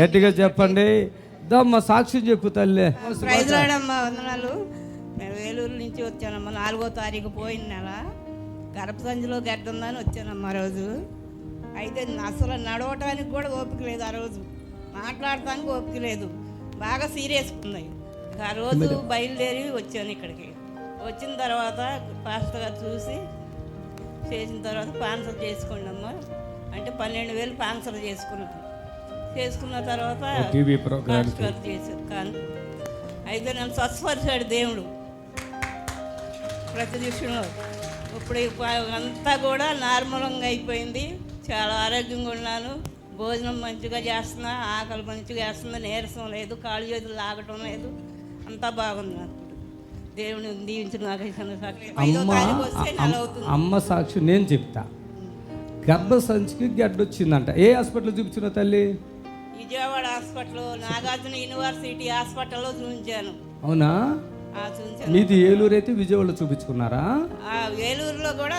గట్టిగా చెప్పండి. దమ్మ సాక్ష్యం చెప్పు తల్లి. వందనాలు. నేను వేలూరు నుంచి వచ్చానమ్మా నాలుగో తారీఖు పోయిన నెల. గర్భ సంచిలో గడ్డ ఉందని వచ్చానమ్మా ఆ రోజు. అయితే అసలు నడవటానికి కూడా ఓపిక లేదు ఆ రోజు. మాట్లాడటానికి ఓపిక లేదు. బాగా సీరియస్ ఉంది ఇక ఆ రోజు బయలుదేరి వచ్చాను ఇక్కడికి. వచ్చిన తర్వాత పాస్టర్ గారు చూసి చేసిన తర్వాత పాన్సర్ చేసుకోండి అమ్మా అంటే పన్నెండు వేలు పాన్సర్ చేసుకున్నాను. చేసుకున్న తర్వాత టీవీ ప్రోగ్రామ్ చేశారు కానీ అయితే నన్ను స్వచ్ఛపరిచాడు దేవుడు. ప్రతి విషయంలో ఇప్పుడు అంతా కూడా నార్మల్గా అయిపోయింది. చాలా ఆరోగ్యంగా ఉన్నాను. భోజనం మంచిగా చేస్తున్నా ఆకలి మంచిగా చేస్తున్నా నీరసం లేదు కాళ్ళు చేతులు లాగటం లేదు. అంతా బాగుంది నాకు. దేవుని దీవించిన నాకు అమ్మ తారీఖు వస్తే నెల అవుతుంది అమ్మ సాక్షి నేను చెప్తా. గర్భ సంచికి గడ్డ వచ్చిందంట ఏ హాస్పిటల్ చూపించిన తల్లి? విజయవాడ హాస్పిటల్ నాగార్జున యూనివర్సిటీ హాస్పిటల్లో చూపించాను. అవునా? మీది ఏలూరు అయితే విజయవాడలో చూపించుకున్నారా? ఆ వేలూరులో కూడా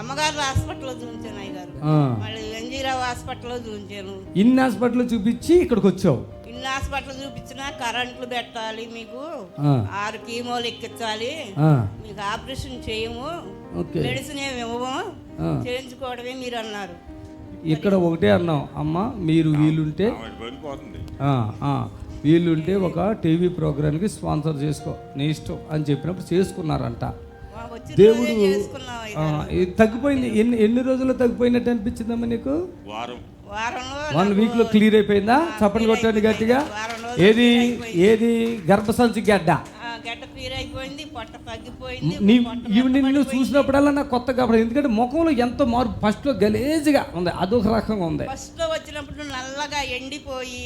అమ్మగారు హాస్పిటల్లో చూపించాను అయ్యగారు. మళ్ళీ ఎన్జీరావు హాస్పిటల్లో చూపించాను. ఇన్ని హాస్పిటల్ చూపించి ఇక్కడికి వచ్చావు? ఇన్ని హాస్పిటల్ చూపించినా కరెంట్లు పెట్టాలి మీకు ఆరు కీమోలు ఎక్కించాలి. మీకు ఆపరేషన్ చేయము మెడిసిన్ ఏమి ఇవ్వము. చేయించుకోవడమే మీరు అన్నారు. ఇక్కడ ఒకటే అన్నాం అమ్మ మీరు వీలుంటే పడిపోతుంది ఆ, ఆ, వీలుంటే ఒక టీవీ ప్రోగ్రామ్కి స్పాన్సర్ చేసుకో నీ ఇష్టం అని చెప్పినప్పుడు చేసుకున్నారంట. దేవుడు రోజే చేసుకున్నాం ఆ, ఇది తగ్గిపోయింది ఎన్ని ఎన్ని రోజుల్లో తగ్గిపోయినట్టు అనిపించిందమ్మా నీకు? వన్ వీక్లో క్లియర్ అయిపోయిందా? చప్పట్లు కొట్టండి గట్టిగా. ఏది ఏది? గర్భసంచి గడ్డ. అయిపోయింది పొట్ట తగ్గిపోయింది నీ ఇవి నిన్ను చూసినప్పుడల్లా నాకు కొత్తగా ఎందుకంటే ముఖంలో ఎంతో మార్పు ఫస్ట్లో గలేజ్గా ఉంది అదొక రకంగా ఉంది. ఫస్ట్లో వచ్చినప్పుడు నల్లగా ఎండిపోయి.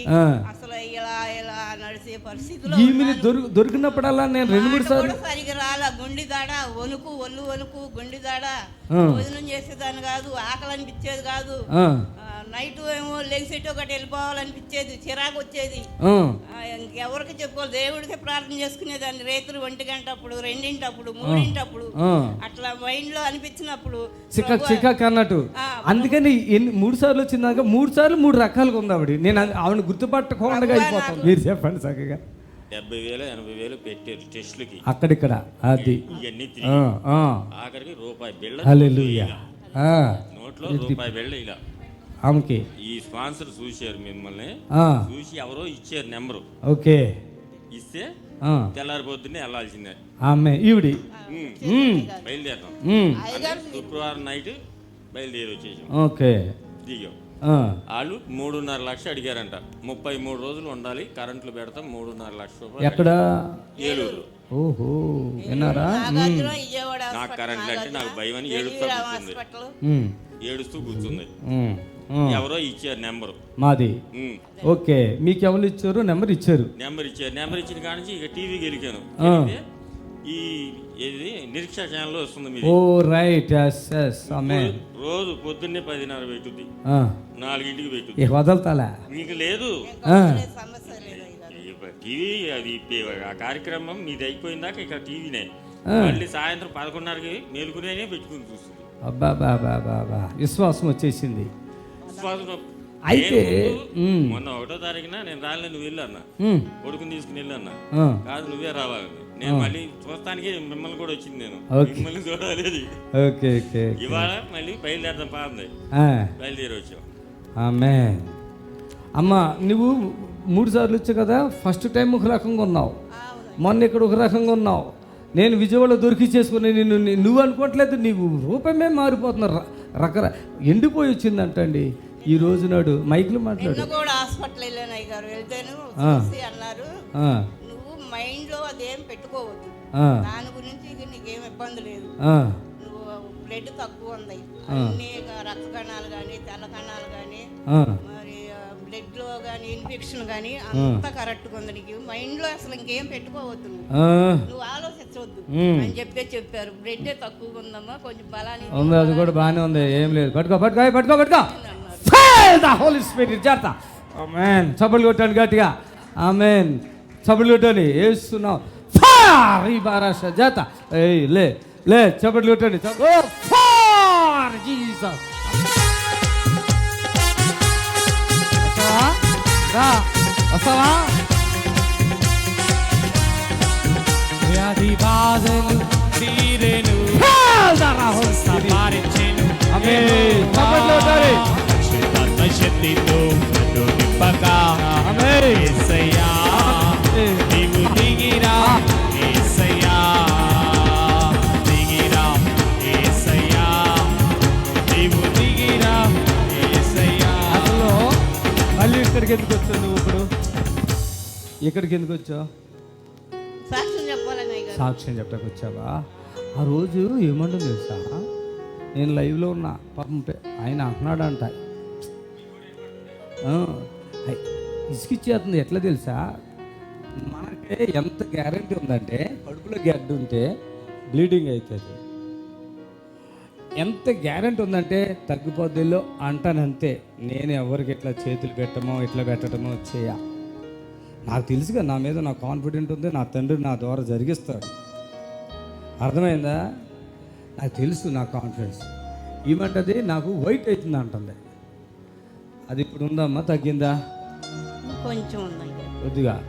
అసలు ఇలా ఇలా నడిచే పరిస్థితిలో ఈమెని దొరి దొరికినప్పుడల్లా నేను రెండు మూడు సార్లు కూడా సరిగా రాలా. గుండి దాడ వణుకు ఒళ్ళు వణుకు గుండి దాడ. భోజనం చేసేదాన్ని కాదు ఆకలి అనిపించేది కాదు నైట్ ఏమో లెగిసేటి ఒకటి వెళ్ళిపోవాలనిపించేది చిరాకు వచ్చేది. ఇంకెవరికి చెప్పుకోవాలి? దేవుడికి ప్రార్థన చేసుకునేదాన్ని. రేతులు ఒంటి గంట అప్పుడు రెండింటప్పుడు మూడింటప్పుడు. అట్లా మైండ్లో అనిపించినప్పుడు చికాక్ చికాక్ అన్నట్టు. అందుకని ఎన్ని మూడు సార్లు వచ్చిందాక మూడు సార్లు మూడు రకాలుగా ఉంది ఆవిడ. నేను ఆవిడ గుర్తుపట్టకుండా అయిపోతాను. మీరు చెప్పండి చక్కగా. డెబ్బై వేలు ఎనభై వేలు పెట్టారు టెస్టులకి. అక్కడిక్కడ అది. ఇవన్నీ ఆ, తిరిగి. ఆ. ఆఖరికి రూపాయి బిళ్ళ హల్లెలూయా. ఆ, నోట్లో రూపాయి బిళ్ళ ఇలా ఆమెకి. ఈ స్పాన్సర్ చూశారు మిమ్మల్ని. చూసి ఎవరో ఇచ్చారు నెంబరు. ఓకే. ఇస్తే ఆ, తెల్లారి పొద్దున్నే వెళ్ళాల్సిందే. ఆమె ఈవిడి. ఉమ్, ఉమ్, బయలుదేరాం ఉమ్, అయ్యగారు శుక్రవారం నైట్ బయలుదేరి వచ్చేసాం. ఓకే. దిగాం. వాళ్ళు మూడున్నర లక్ష అడిగారంట. ముప్పై మూడు రోజులు ఉండాలి కరెంట్లు పెడతాం మూడున్నర లక్ష రూపాయలు ఎక్కడ? ఏలూరు. ఓహో విన్నారా? నాకు కరెంట్లు అంటే నాకు భయం అని ఏడుస్తూ కూర్చుంది. ఏడుస్తూ కూర్చుంది. ఎవరో ఇచ్చారు నెంబరు. మాది. ఓకే మీకు ఎవరు ఇచ్చారు? నెంబర్ ఇచ్చారు. నెంబర్ ఇచ్చారు. నెంబర్ ఇచ్చిన కాడ నుంచి ఇక టీవీ గెలికాను ఈ ఏది? నిరీక్ష ఛానల్లో వస్తుంది మీది. ఓ రైట్ ఎస్ ఎస్ ఆమె రోజు పొద్దున్నే పదిన్నర పెట్టుద్ది. నాలుగింటికి పెట్టుద్ది. ఇక వదలతాలా. మీకు లేదు. టీవీ అది ఆ కార్యక్రమం మీది అయిపోయిన దాకా ఇక టీవీనే. మళ్ళీ సాయంత్రం పదకొండున్నరకి మేలుకునే పెట్టుకుని చూస్తుంది. అబ్బా బా బా బా బా విశ్వాసం వచ్చేసింది విశ్వాసం అయితే. మొన్న ఒకటో తారీఖున నేను రాలే నువ్వు వెళ్ళు అన్న. ఉమ్, కొడుకుని తీసుకుని వెళ్ళు అన్న. ఆ, కాదు నువ్వే రావాలని నేను మళ్ళీ చూస్తానికి మిమ్మల్ని కూడా వచ్చింది నేను. ఓకే. మిమ్మల్ని చూడాలి ఓకే ఓకే ఇవాళ మళ్ళీ బయలుదేరదాం ఆ, బయలుదేరి వచ్చాం. ఆమె అమ్మ నువ్వు మూడు సార్లు వచ్చావు కదా ఫస్ట్ టైం ఒక రకంగా ఉన్నావు మొన్న ఇక్కడ ఒక రకంగా ఉన్నావు నేను విజయవాడలో దొరికి చేసుకుని నిన్ను ని- నువ్వు అనుకోవట్లేదు నీవు రూపమే మారిపోతున్నారు ర- రకర ఎండిపోయి వచ్చిందంటండి. ఈ రోజు నాడు మైకులు మాట్లాడు. కూడా హాస్పిటల్ వెళ్ళాను అన్నారు. ఆ, నువ్వు మైండ్లో అదేం పెట్టుకోవద్దు. దాని గురించి ఇక నీకేం ఇబ్బంది లేదు. నువ్వు బ్లడ్ తక్కువ ఉంది. అన్ని రక్త కణాలు కానీ తెల్ల కణాలు కానీ మరి బ్లడ్లో కానీ ఇన్ఫెక్షన్ కానీ అంతా కరెక్ట్గా ఉంది నీకు. మైండ్లో అసలు ఇంకేం పెట్టుకోవద్దు నువ్వు. నువ్వు ఆలోచించవద్దు. అని చెప్తే చెప్పారు. బ్లడ్ తక్కువగా ఉందమ్మా కొంచెం బలాన్ని ఉంది అది కూడా బాగానే ఉంది. ఏం లేదు. పట్టుకో పట్టుకో పట్టుకో పట్టుకో. హోలీ స్పిరిట్ చేత ఆమెన్ చప్పట్లు కొట్టండి గట్టిగా. ఆమెన్ చప్పట్లు కొట్టండి వేస్తున్నాం ఈ ఏయ్ లే లే చప్పట్లు కొట్టండి వస్తావా? వ్యాధి బాధలు తీరెను. సమారించెను ఆమేన్. చప్పట్లు కొట్టాలి. పరిశుద్ధాత్మ శక్తితో ఇక్కడికి ఎందుకు వచ్చావు నువ్వు ఇప్పుడు? ఇక్కడికి ఎందుకు వచ్చావు? సాక్ష్యం చెప్పాలని సాక్ష్యం చెప్పడానికి వచ్చావా? ఆ రోజు ఏమంటుంది తెలుసా? నేను లైవ్లో ఉన్నా. పాపం ఆయన అంటున్నాడంట. ఆ, ఐ- ఇసుకిచ్చేస్తుంది. ఎట్లా తెలుసా? మనకి ఎంత గ్యారంటీ ఉందంటే కడుపులో గడ్డ ఉంటే బ్లీడింగ్ అవుతుంది. ఎంత గ్యారంటీ ఉందంటే తగ్గిపోద్దిలో అంటానంతే. నేను ఎవరికి ఇట్లా చేతులు పెట్టమో ఇట్లా పెట్టడమో చేయ. నాకు తెలుసుగా నా మీద నా కాన్ఫిడెంట్ ఉంది నా తండ్రి నా ద్వారా జరిగిస్తాడు. అర్థమైందా? నాకు తెలుసు నా కాన్ఫిడెన్స్ ఏమంటది నాకు వైట్ అవుతుంది అంటుంది. అది ఇప్పుడు ఉందమ్మా తగ్గిందా? కొంచెం. కొద్దిగా.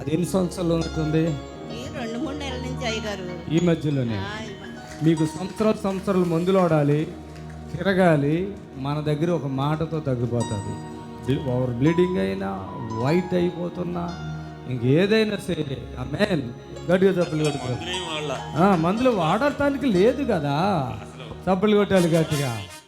అది ఎన్ని సంవత్సరాలు ఉన్నట్టుంది? ఈ రెండు మూడు నెలల నుంచి అయ్యగారు. ఈ మధ్యలోనే. మీకు సంవత్సరాలు సంవత్సరాలు మందులు వాడాలి తిరగాలి మన దగ్గర ఒక మాటతో తగ్గిపోతుంది. ఓవర్ బ్లీడింగ్ అయినా వైట్ అయిపోతున్నా ఇంకేదైనా సరే ఆ మేన్ గట్టిగా చప్పులు కొట్టుకో మందులేం వాళ్ళ ఆ, మందులు వాడటానికి లేదు కదా. చప్పులు కొట్టాలి గట్టిగా.